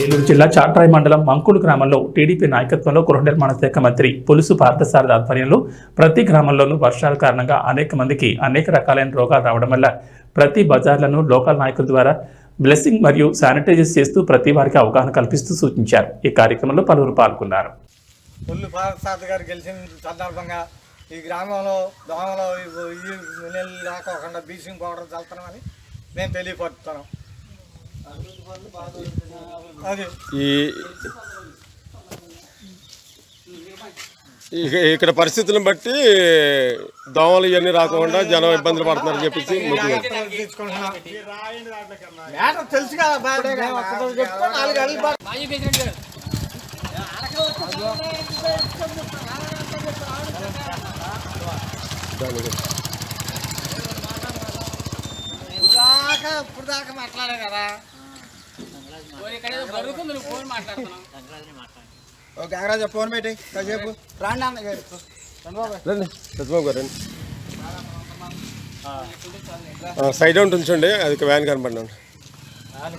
ఏలూరు జిల్లా చాట్రాయి మండలం మంకుడు గ్రామంలో టీడీపీ నాయకత్వంలో గృహ నిర్మాణ శాఖ మంత్రి పులుసు పార్థసారథి ఆధ్వర్యంలో ప్రతి గ్రామంలోనూ వర్షాల కారణంగా అనేక మందికి అనేక రకాలైన రోగాలు రావడం వల్ల ప్రతి బజార్లను లోకల్ నాయకుల ద్వారా బ్లెస్సింగ్ మరియు శానిటైజర్ చేస్తూ ప్రతి వారికి అవగాహన కల్పిస్తూ సూచించారు ఈ కార్యక్రమంలో పలువురు పాల్గొన్నారు గారు గెలిచిన సందర్భంగా ఈ గ్రామంలో దోమలో నీళ్ళు రాకోకుండా బ్లీచింగ్ పౌడర్ చల్లుతున్నామని మేము తెలియపరుస్తున్నాం ఈ ఇక- ఇక్కడ పరిస్థితులను బట్టి దోమలు ఇవన్నీ రాకుండా జనం ఇబ్బందులు పడుతున్నారని చెప్పేసి తెలుసు కదా దాకా ఇప్పుడు దాకా మాట్లాడే కదా. ఓ గంగరాజు ఫోన్ పెట్టి కాసేపు. రాండి అన్న గారు. రండి సత్యబాబు గారు రండి. సైడ్ అవుట్ ఉంచండి అది వ్యాన్ కనపడినాను అది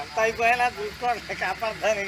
ఎంత అయిపోయినా చూసుకోండి కాపాడతాను